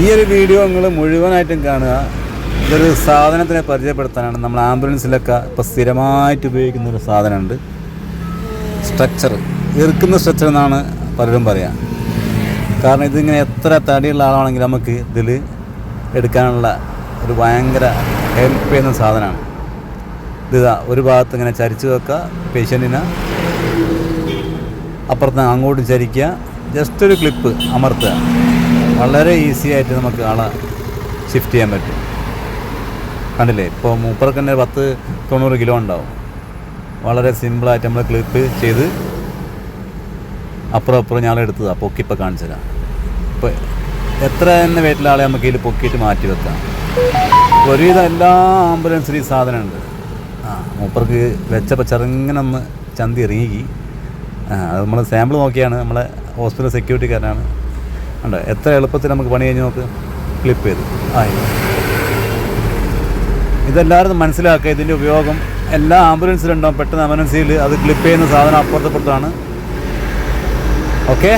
ഈ ഒരു വീഡിയോ നിങ്ങൾ മുഴുവനായിട്ടും കാണുക. ഇതൊരു സാധനത്തിനെ പരിചയപ്പെടുത്താനാണ്. നമ്മൾ ആംബുലൻസിലൊക്കെ ഇപ്പോൾ സ്ഥിരമായിട്ട് ഉപയോഗിക്കുന്ന ഒരു സാധനമുണ്ട്. സ്ട്രക്ചർ ഇറുക്കുന്ന സ്ട്രക്ചർ എന്നാണ് പലരും പറയാം. കാരണം ഇതിങ്ങനെ എത്ര തടിയുള്ള ആളാണെങ്കിലും നമുക്ക് ഇതിൽ എടുക്കാനുള്ള ഒരു ഭയങ്കര ഹെൽപ്പ് ചെയ്യുന്ന സാധനമാണ്. ഇതാ ഒരു ഭാഗത്ത് ഇങ്ങനെ ചരിച്ച് വെക്കുക. പേഷ്യന്റിനെ അപ്പുറത്ത് അങ്ങോട്ട് ചരിക്കുക. ജസ്റ്റ് ഒരു ക്ലിപ്പ് അമർത്തുക. വളരെ ഈസി ആയിട്ട് നമുക്ക് ആളെ ഷിഫ്റ്റ് ചെയ്യാൻ പറ്റും. കണ്ടില്ലേ? ഇപ്പോൾ മൂപ്പർക്ക് തന്നെ പത്ത് തൊണ്ണൂറ് കിലോ ഉണ്ടാവും. വളരെ സിമ്പിളായിട്ട് നമ്മൾ ക്ലിപ്പ് ചെയ്ത് അപ്പുറം അപ്പുറം ഞാൻ എടുത്തതാണ് പൊക്കിപ്പോൾ കാണിച്ചു തരാം. ഇപ്പോൾ എത്ര തന്നെ വെയിറ്റുള്ള ആളെ നമുക്ക് ഇതിൽ പൊക്കിയിട്ട് മാറ്റി വെക്കാം. ഒരുവിധം എല്ലാ ആംബുലൻസിലും ഈ സാധനമുണ്ട്. ആ മൂപ്പർക്ക് വെച്ചപ്പോൾ ചെറുങ്ങനെ ഒന്ന് ചന്തി ഇറങ്ങി. ആ അത് നമ്മൾ സാമ്പിൾ നോക്കിയാണ്. നമ്മളെ ഹോസ്പിറ്റൽ സെക്യൂരിറ്റിക്കാരനാണ് ഉണ്ട് എത്ര എളുപ്പത്തിൽ നമുക്ക് പണി കഴിഞ്ഞ് നോക്ക് ക്ലിപ്പ് ചെയ്ത്. ആയി. ഇതെല്ലാവരും മനസ്സിലാക്കുക ഇതിന്റെ ഉപയോഗം. എല്ലാ ആംബുലൻസിലുണ്ടാവും പെട്ടെന്ന് എമർജൻസിയിൽ അത് ക്ലിപ്പ് ചെയ്യുന്ന സാധനം അപ്പുറത്തപ്പുറത്താണ് ഓക്കെ